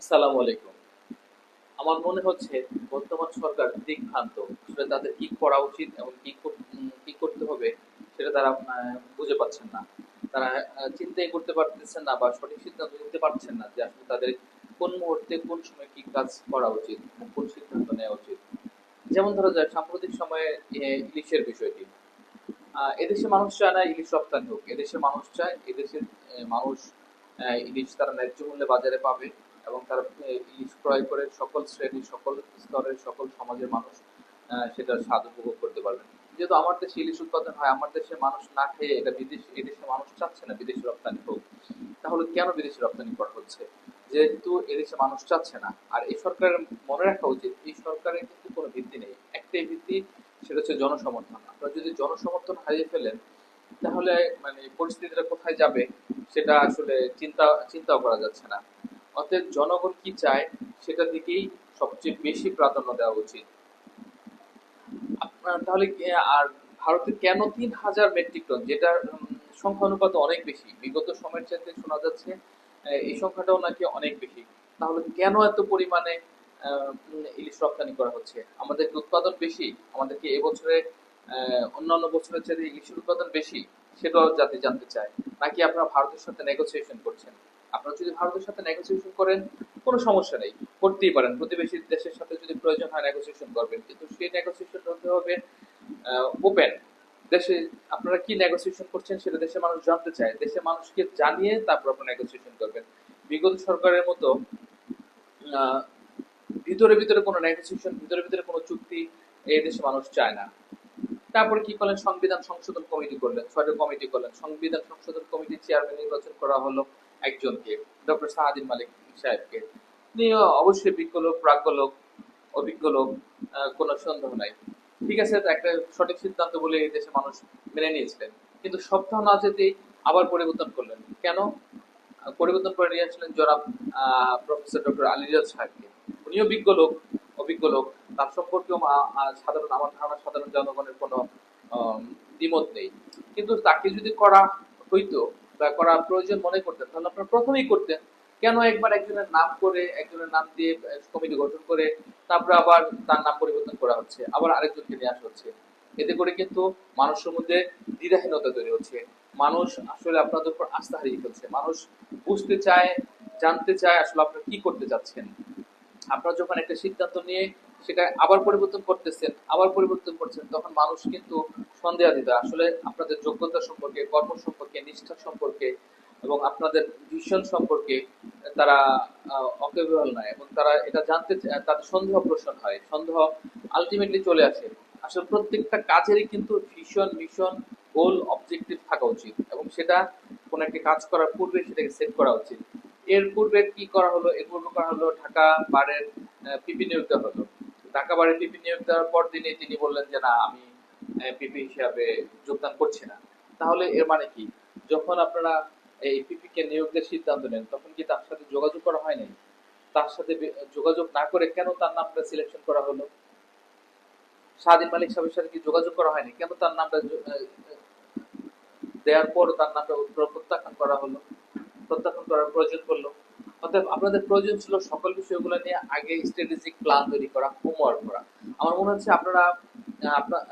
আসসালামু আলাইকুম। আমার মনে হচ্ছে বর্তমান সরকার দিকভ্রান্ত আসলে তাদের কি করা উচিত এবং কি কি করতে হবে সেটা তারা বুঝে পাচ্ছেন না। তারা চিন্তাই করতে পারতেছেন না বা সঠিক সিদ্ধান্ত নিতে পারছেন না যে আসলে তাদের কোন মুহূর্তে কোন সময় কি কাজ করা উচিত কোন সিদ্ধান্ত নেওয়া উচিত। যেমন ধরা যায় সাম্প্রতিক সময়ে ইলিশের বিষয়টি। এদেশে মানুষ চায় না ইলিশ রপ্তানি হোক। এদেশে মানুষ চায়, এদেশের মানুষ ইলিশ তারা ন্যায্য মূল্যে বাজারে পাবে। এবং তারা ইলিশ ক্রয় করে সকল শ্রেণি সকল স্তরের, সকল সমাজের মানুষ সেটা স্বাদ উপভোগ করতে পারবেন যেহেতু আমার দেশে ইলিশ উৎপাদন হয়, আমার দেশে মানুষ না খেয়ে এটা বিদেশ এদেশে মানুষ চাচ্ছে না বিদেশি রপ্তানি হোক। তাহলে কেন বিদেশি রপ্তানি করা হচ্ছে? যেহেতু এদেশে মানুষ চাচ্ছে না। আর এই সরকারের মনে রাখা উচিত, এই সরকারের কিন্তু কোনো ভিত্তি নেই। একটাই ভিত্তি, সেটা হচ্ছে জনসমর্থন। আপনারা যদি জনসমর্থন হারিয়ে ফেলেন, তাহলে মানে পরিস্থিতিটা কোথায় যাবে, সেটা আসলে চিন্তা, চিন্তাও করা যাচ্ছে না। অতএব জনগণ কি চায় সেটা দিকেই সবচেয়ে বেশি প্রাধান্য দেওয়া উচিত। আপনার তাহলে আর ভারতে কেন তিন হাজার মেট্রিক টন যেটা সংখ্যা অনুপাত অনেক বেশি, বিগত সময়ের চাইতে শোনা যাচ্ছে এই সংখ্যাটাও নাকি অনেক বেশি। তাহলে কেন এত পরিমাণে ইলিশ রপ্তানি করা হচ্ছে? আমাদের উৎপাদন বেশি? আমাদেরকে এবছরে অন্যান্য বছরের চাইতে ইলিশের উৎপাদন বেশি? সেটাও জাতি জানতে চায়। নাকি আপনারা ভারতের সাথে নেগোসিয়েশন করছেন? আপনারা যদি ভারতের সাথে নেগোসিয়েশন করেন, কোনো সমস্যা নেই। করতেই পারেন। প্রতিবেশী দেশের সাথে যদি প্রয়োজন হয় নেগোসিয়েশন করবেন। কিন্তু সেই নেগোসিয়েশন হতে হবে ওপেন দেশে আপনারা কি নেগোসিয়েশন করছেন সেটা দেশের মানুষ জানতে চায়। দেশের মানুষকে জানিয়ে তারপর আপনারা নেগোসিয়েশন করবেন। বিগত সরকারের মতো ভিতরে ভিতরে কোনো নেগোসিয়েশন ভিতরে ভিতরে কোনো চুক্তি এই দেশে মানুষ চায় না। তারপরে কি করলেন? সংবিধান সংশোধন কমিটি করলেন। ছয়টা কমিটি করলেন। সংবিধান সংশোধন কমিটির চেয়ারম্যান নির্বাচন করা হলো। একজনকে, ডক্টর সাহাদিন মালিক সাহেবকে। তিনি অবশ্যই বিজ্ঞ লোক, প্রাজ্ঞ লোক, অভিজ্ঞ লোক কোনো সন্দেহ নাই। ঠিক আছে একটা সঠিক সিদ্ধান্ত বলে এই দেশে মানুষ মেনে নিয়েছিলেন। কিন্তু সপ্তাহ না যেতেই আবার পরিবর্তন করলেন। কেন? পরিবর্তন করে নিয়ে আসলেন জনাব প্রফেসর ডক্টর আলিরাজ সাহেবকে। উনিও বিজ্ঞ লোক, অভিজ্ঞ লোক। তার সম্পর্কেও সাধারণ, আমার ধারণা সাধারণ জনগণের কোনো দ্বিমত নেই। কিন্তু তাকে যদি করা হইতো করা প্রয়োজন মনে করতেন। তাহলে আপনারা প্রথমেই করতেন, কেন একবার একজনের নাম করে, একজনের নাম দিয়ে কমিটি গঠন করে, তারপরে আবার তার নাম পরিবর্তন করা হচ্ছে, আবার আরেকজনকে নিয়ে আসা হচ্ছে। এতে করে কিন্তু মানুষের মধ্যে দ্বিধাহীনতা তৈরি হচ্ছে। মানুষ আসলে আপনাদের উপর আস্থা হারিয়ে ফেলছে। মানুষ বুঝতে চায়, জানতে চায় আসলে আপনারা কি করতে যাচ্ছেন। আপনারা যখন একটা সিদ্ধান্ত নিয়ে সেটা আবার পরিবর্তন করতেছেন, আবার পরিবর্তন করছেন, তখন মানুষ কিন্তু সন্দেহ সন্দেহাতীত। আসলে আপনাদের যোগ্যতা সম্পর্কে, কর্ম সম্পর্কে, নিষ্ঠা সম্পর্কে এবং আপনাদের ভিশন সম্পর্কে তারা অকেবল নয় এবং তারা এটা জানতে তাদের সন্দেহ প্রশ্ন হয়, সন্দেহ আলটিমেটলি চলে আসে। আসলে প্রত্যেকটা কাজেরই কিন্তু ভিশন মিশন গোল অবজেক্টিভ থাকা উচিত এবং সেটা কোনো একটি কাজ করার পূর্বে সেটাকে সেট করা উচিত। এর পূর্বে কি করা হলো, এর পূর্বে করা হলো ঢাকা বারের পিপি নিয়োগ হলো। ঢাকা বারের পিপি নিয়োগ দেওয়ার পর দিনে তিনি বললেন যে, না, আমি পিপি হিসাবে যোগদান করছি না। তাহলে এর মানে কি? যখন আপনারা এই পিপি কে নিয়োগের সিদ্ধান্ত নেন, তখন কি তার সাথে যোগাযোগ করা হয় নাই? তার সাথে যোগাযোগ না করে কেন তার নামটা সিলেকশন করা হলো? স্বাধীন মালিক সাহেবের সাথে কি যোগাযোগ করা হয়নি? কেন তার নামটা দেওয়ার পর তার নামটা প্রত্যাখ্যান করা হলো? প্রত্যাখ্যান করার প্রয়োজন পড়ল? অতএব আপনাদের প্রয়োজন ছিল সকল বিষয়গুলো নিয়ে আগে স্ট্র্যাটেজিক প্ল্যান তৈরি করা হোমওয়ার্ক করা। আমার মনে হচ্ছে আপনারা আপনার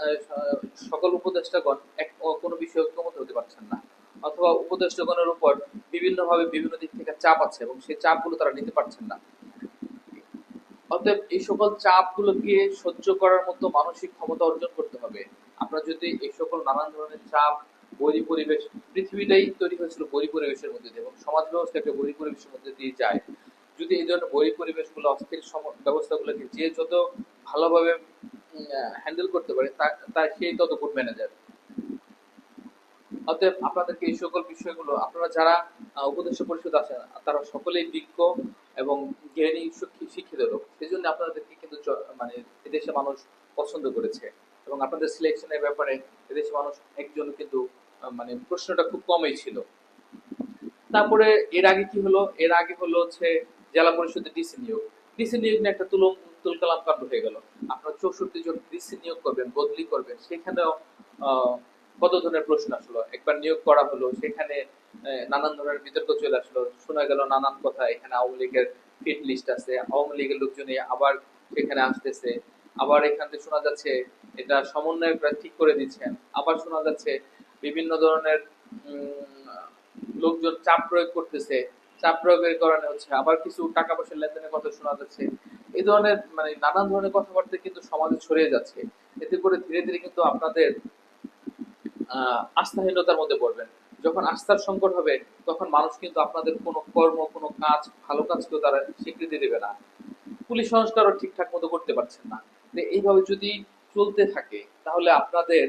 সকল উপদেষ্টাগণ এক কোনো বিষয়ে ঐক্যমত হতে পারছেন না। অথবা উপদেষ্টাগণের উপর বিভিন্নভাবে বিভিন্ন দিক থেকে চাপ আছে এবং সেই চাপগুলো তারা নিতে পারছেন না। অতএব এই সকল চাপগুলোকে সহ্য করার মতো মানসিক ক্ষমতা অর্জন করতে হবে। আপনারা যদি এই সকল নানান ধরনের চাপ বৈরী পরিবেশ, পৃথিবীটাই তৈরি হয়েছিল বৈরী পরিবেশের মধ্যে দিয়ে এবং সমাজ ব্যবস্থা একটা বৈরী পরিবেশের মধ্যে দিয়ে যায়। যদি এই ধরনের বৈরী পরিবেশগুলো অস্থির ব্যবস্থাগুলোকে যে যত ভালোভাবে হ্যান্ডেল করতে পারে তার সেই তত গুড ম্যানেজার অতএব আপনাদেরকে এই সকল বিষয়গুলো, আপনারা যারা উপদেষ্টা পরিষদ আছেন, তারা সকলেই বিজ্ঞ এবং জ্ঞানী শিক্ষিত লোক। সেই জন্য আপনাদেরকে কিন্তু মানে এদেশে মানুষ পছন্দ করেছে। এবং আপনাদের সিলেকশনের ব্যাপারে এদেশে মানুষ একজন কিন্তু মানে প্রশ্নটা খুব কমই ছিল। তারপরে এর আগে কি হলো? এর আগে হলো হচ্ছে জেলা পরিষদের ডিসি নিয়োগ। ডিসি নিয়োগ নিয়ে একটা তুলম, তুলকালাম কাণ্ড হয়ে গেল। আপনার চৌষট্টি জন ডিসি নিয়োগ করবেন, বদলি করবেন। সেখানেও কত ধরনের প্রশ্ন আসলো? একবার নিয়োগ করা হলো, সেখানে নানান ধরনের বিতর্ক চলে আসলো। শোনা গেল নানান কথা, এখানে আওয়ামী লীগের ফিট লিস্ট আছে। আওয়ামী লীগের লোকজনই আবার সেখানে আসতেছে। আবার এখান থেকে শোনা যাচ্ছে, এটা সমন্বয়করা ঠিক করে দিচ্ছেন। আবার শোনা যাচ্ছে বিভিন্ন ধরনের লোকজন চাপ প্রয়োগ করতেছে। চাপ প্রয়োগের কারণে হচ্ছে আবার কিছু টাকা পয়সার লেনদেনের কথা শোনা যাচ্ছে। এই ধরনের মানে নানান ধরনের কথাবার্তা কিন্তু সমাজে ছড়িয়ে যাচ্ছে। এতে করে ধীরে ধীরে কিন্তু আপনাদের আস্থাহীনতার মধ্যে পড়বেন। যখন আস্থার সংকট হবে, তখন মানুষ কিন্তু আপনাদের কোনো কর্ম, কোনো কাজ, ভালো কাজকেও তারা স্বীকৃতি দেবে না। পুলিশ সংস্কারও ঠিকঠাক মতো করতে পারছেন না। এইভাবে যদি চলতে থাকে, তাহলে আপনাদের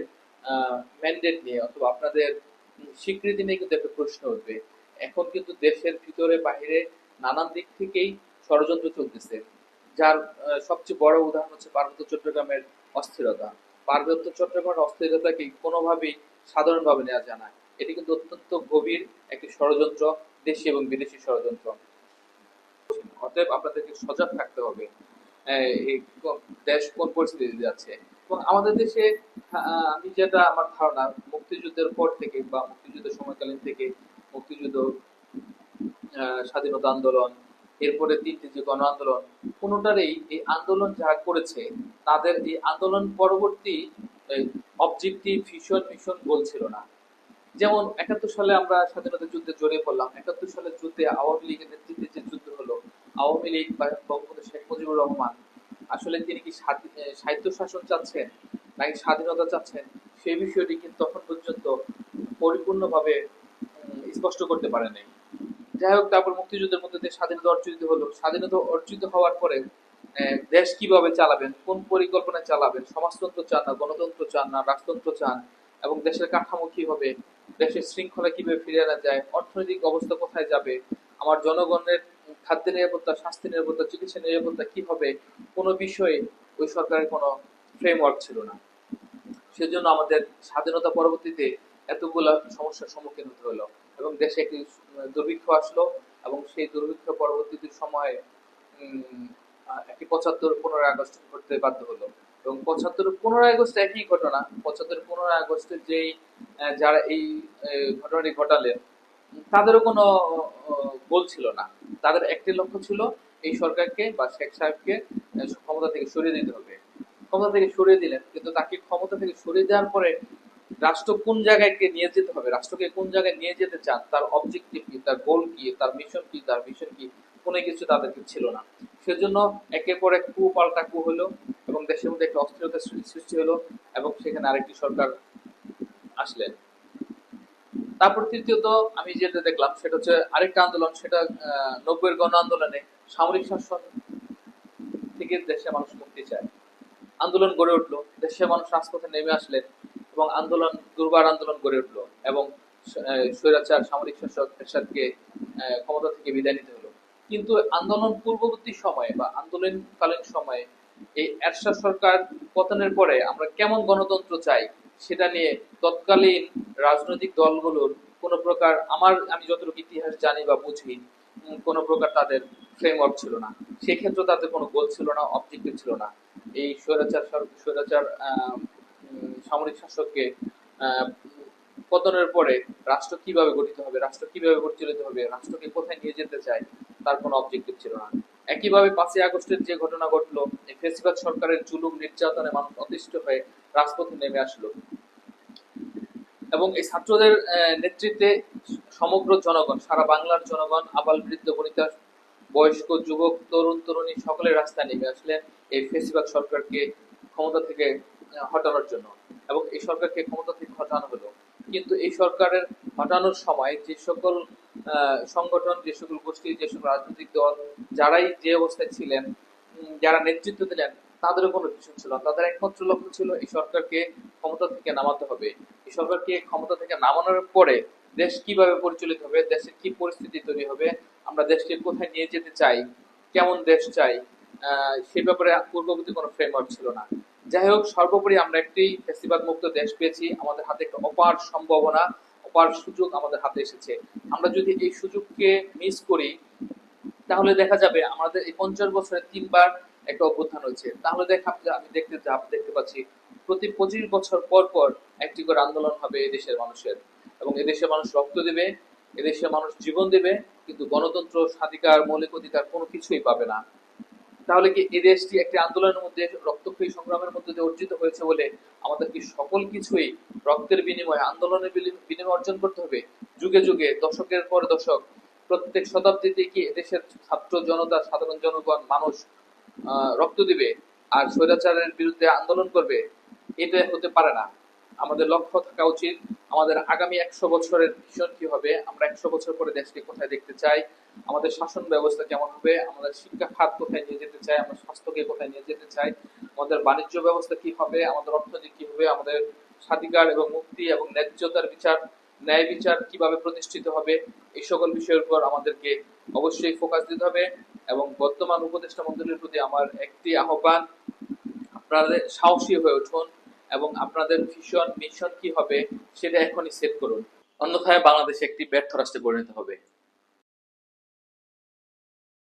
ম্যান্ডেট নিয়ে অথবা আপনাদের স্বীকৃতি নিয়ে কিন্তু একটা প্রশ্ন উঠবে। এখন কিন্তু দেশের ভিতরে বাইরে নানান দিক থেকেই ষড়যন্ত্র চলতেছে। যার সবচেয়ে বড় উদাহরণ হচ্ছে পার্বত্য চট্টগ্রামের অস্থিরতা। পার্বত্য চট্টগ্রামের অস্থিরতাকে কোনোভাবেই সাধারণভাবে নেওয়া যায় না। এটি কিন্তু অত্যন্ত গভীর একটি ষড়যন্ত্র, দেশি এবং বিদেশি ষড়যন্ত্র। অতএব আপনাদেরকে সজাগ থাকতে হবে। দেশ কোন পরিস্থিতিতে যাচ্ছে? এবং আমাদের দেশে আমি যেটা আমার ধারণা, মুক্তিযুদ্ধের পর থেকে বা মুক্তিযুদ্ধের সময়কালীন থেকে মুক্তিযুদ্ধ স্বাধীনতা আন্দোলন, এরপরে তিনটি যে গণ আন্দোলন কোনোটারই এই আন্দোলন যারা করেছে, তাদের এই আন্দোলন পরবর্তী অবজেক্টিভ ভীষণ ভীষণ গোল ছিল না। যেমন একাত্তর সালে আমরা স্বাধীনতা যুদ্ধে জড়িয়ে পড়লাম। একাত্তর সালের যুদ্ধে আওয়ামী লীগের নেতৃত্বে যে যুদ্ধ হলো, আওয়ামী লীগ বা বঙ্গবন্ধু শেখ মুজিবুর রহমান আসলে তিনি কি সাহিত্য শাসন চাচ্ছেন নাকি স্বাধীনতা চাচ্ছেন? সেই বিষয়টি কিন্তু তখন পর্যন্ত পরিপূর্ণভাবে স্পষ্ট করতে পারেনি। যাই হোক, তারপর মুক্তিযুদ্ধের মধ্যে দিয়ে স্বাধীনতা অর্জিত হলো। স্বাধীনতা অর্জিত হওয়ার পরে দেশ কীভাবে চালাবেন? কোন পরিকল্পনা চালাবেন? সমাজতন্ত্র চান না, গণতন্ত্র চান না, রাজতন্ত্র চান? এবং দেশের কাঠামো কি হবে দেশের শৃঙ্খলা কীভাবে ফিরে আনা যায়? অর্থনৈতিক অবস্থা কোথায় যাবে? আমার জনগণের খাদ্য নিরাপত্তা স্বাস্থ্য নিরাপত্তা চিকিৎসা নিরাপত্তা কি হবে, কোনো বিষয়ে ওই সরকারের কোনো ফ্রেমওয়ার্ক ছিল না। সেজন্য আমাদের স্বাধীনতা পরবর্তীতে এতগুলা সমস্যার সম্মুখীন হতে হলো এবং দেশে একটি দুর্ভিক্ষ আসলো এবং সেই দুর্ভিক্ষ পরবর্তীতে সময়ে একটি পঁচাত্তর পনেরোই আগস্ট ঘটতে বাধ্য হলো এবং পঁচাত্তর পনেরোই আগস্ট একই ঘটনা। পঁচাত্তর পনেরোই আগস্টের যেই যারা এই ঘটনাটি ঘটালেন তাদেরও কোনো গোল ছিল না। তাদের একটি লক্ষ্য ছিল এই সরকারকে বা শেখ সাহেবকে ক্ষমতা থেকে সরিয়ে দিতে হবে। ক্ষমতা থেকে সরিয়ে দিলেন, কিন্তু তাকে ক্ষমতা থেকে সরিয়ে দেওয়ার পরে রাষ্ট্র কোন জায়গায় নিয়ে যেতে হবে, রাষ্ট্রকে কোন জায়গায় নিয়ে যেতে চান, তার অবজেক্টিভ কি, তার গোল কি, তার মিশন কি, তার মিশন কি, কোনো কিছু তাদেরকে ছিল না। সেজন্য একের পর এক কু পাল্টা কু হলো এবং দেশের মধ্যে একটা অস্থিরতার সৃ- সৃষ্টি হলো এবং সেখানে আরেকটি সরকার আসলেন। তারপর তৃতীয়ত আমি যেটা দেখলাম, সেটা হচ্ছে আরেকটা আন্দোলন, সেটা নব্বইয়ের গণ আন্দোলনে সামরিক শাসন থেকে দেশে মানুষ মুক্তি চায়। আন্দোলন গড়ে উঠল দেশের মানুষ রাজপথে নেমে আসলেন এবং আন্দোলন, দুর্বার আন্দোলন গড়ে উঠল এবং স্বৈরাচার, সামরিক শাসক এরশাদকে ক্ষমতা থেকে বিদায় নিতে হলো। কিন্তু আন্দোলন পূর্ববর্তী সময়ে বা আন্দোলনকালীন সময়ে এই এরশাদ সরকার পতনের পরে আমরা কেমন গণতন্ত্র চাই সেটা নিয়ে তৎকালীন রাজনৈতিক দলগুলোর কোনো প্রকার আমার, আমি যতটুকু ইতিহাস জানি বা বুঝি কোনো প্রকার তাদের ফ্রেমওয়ার্ক ছিল না। সেক্ষেত্রে তাদের কোনো গোল ছিল না অবজেক্টিভ ছিল না। এই স্বৈরাচার স্বৈরাচার সামরিক শাসককে পতনের পরে রাষ্ট্র কীভাবে গঠিত হবে, রাষ্ট্র কীভাবে পরিচালিত হবে, রাষ্ট্রকে কোথায় নিয়ে যেতে চায়, তার কোনো অবজেক্টিভ ছিল না। একইভাবে পাঁচই আগস্টের যে ঘটনা ঘটলো ফেসিবাদ সরকারের জুলুম, নির্যাতনে মানুষ অতিষ্ঠ হয়ে রাজপথে নেমে আসলো। এবং এই ছাত্রদের নেতৃত্বে সমগ্র জনগণ, সারা বাংলার জনগণ, আবাল বৃদ্ধ, বনিতা, বয়স্ক, যুবক, তরুণ, তরুণী সকলের রাস্তায় নেমে আসলেন এই ফেসিবাদ সরকারকে ক্ষমতা থেকে হটানোর জন্য এবং এই সরকারকে ক্ষমতা থেকে হটানো হলো। কিন্তু এই সরকারের হটানোর সময় যে সকল সংগঠন, যে সকল গোষ্ঠী, যে সকল রাজনৈতিক দল, যারাই যে অবস্থায় ছিলেন যারা নেতৃত্ব দিলেন তাদেরও কোনো কিছু ছিল না। তাদের একমাত্র লক্ষ্য ছিল এই সরকারকে ক্ষমতা থেকে নামাতে হবে। এই সরকারকে ক্ষমতা থেকে নামানোর পরে দেশ কীভাবে পরিচালিত হবে দেশের কি পরিস্থিতি তৈরি হবে, আমরা দেশকে কোথায় নিয়ে যেতে চাই, কেমন দেশ চাই সে ব্যাপারে পূর্ববর্তী কোনো ফ্রেমওয়ার্ক ছিল না। যাই হোক, সর্বোপরি আমরা একটি ফেসিবাদ মুক্ত দেশ পেয়েছি। আমাদের হাতে একটা অপার সম্ভাবনা, অপার সুযোগ আমাদের হাতে এসেছে। আমরা যদি এই সুযোগকে মিস করি, তাহলে দেখা যাবে আমাদের এই পঞ্চাশ বছরে তিনবার একটা অভ্যুত্থান হয়েছে। তাহলে দেখা, আমি দেখতে যা- দেখতে পাচ্ছি, প্রতি পঁচিশ বছর পর পর একটি করে আন্দোলন হবে এই দেশের মানুষের। এবং এদেশের মানুষ রক্ত দেবে, এদেশের মানুষ জীবন দেবে, কিন্তু গণতন্ত্র, স্বাধিকার, মৌলিক অধিকার কোনো কিছুই পাবে না। তাহলে কি এই দেশটি একটি আন্দোলনের মধ্যে, রক্তক্ষয়ী সংগ্রামের মধ্যে দিয়ে অর্জিত হয়েছে বলে আমাদের কি সকল কিছুই রক্তের বিনিময়ে, আন্দোলনের বিনিময়ে অর্জন করতে হবে? যুগে যুগে, দশকের পর দশক, প্রত্যেক শতাব্দীতে কি এদেশের ছাত্র জনতা, সাধারণ জনগণ, মানুষ রক্ত দিবে আর স্বৈরাচারের বিরুদ্ধে আন্দোলন করবে, এটা হতে পারে না। আমাদের লক্ষ্য থাকা উচিত। আমাদের আগামী একশো বছরের ভীষণ কি হবে? আমরা একশো বছর পরে দেশকে কোথায় দেখতে চাই? আমাদের শাসন ব্যবস্থা কেমন হবে? আমাদের শিক্ষা খাত কোথায় নিয়ে যেতে চাই? আমরা স্বাস্থ্যকে কোথায় নিয়ে যেতে চাই? আমাদের বাণিজ্য ব্যবস্থা কি হবে? আমাদের অর্থনীতি কি হবে? আমাদের স্বাধিকার এবং মুক্তি এবং ন্যায্যতার বিচার ন্যায় বিচার কীভাবে প্রতিষ্ঠিত হবে, এই সকল বিষয়ের উপর আমাদেরকে অবশ্যই ফোকাস দিতে হবে এবং বর্তমান উপদেষ্টা মন্ডলীর প্রতি আমার একটি আহ্বান, আপনাদের সাহসী হয়ে উঠুন এবং আপনাদের ভীষণ মিশন কি হবে সেটা এখনই সেট করুন। অন্যথায় বাংলাদেশ একটি ব্যর্থ রাষ্ট্রে পরিণত হবে।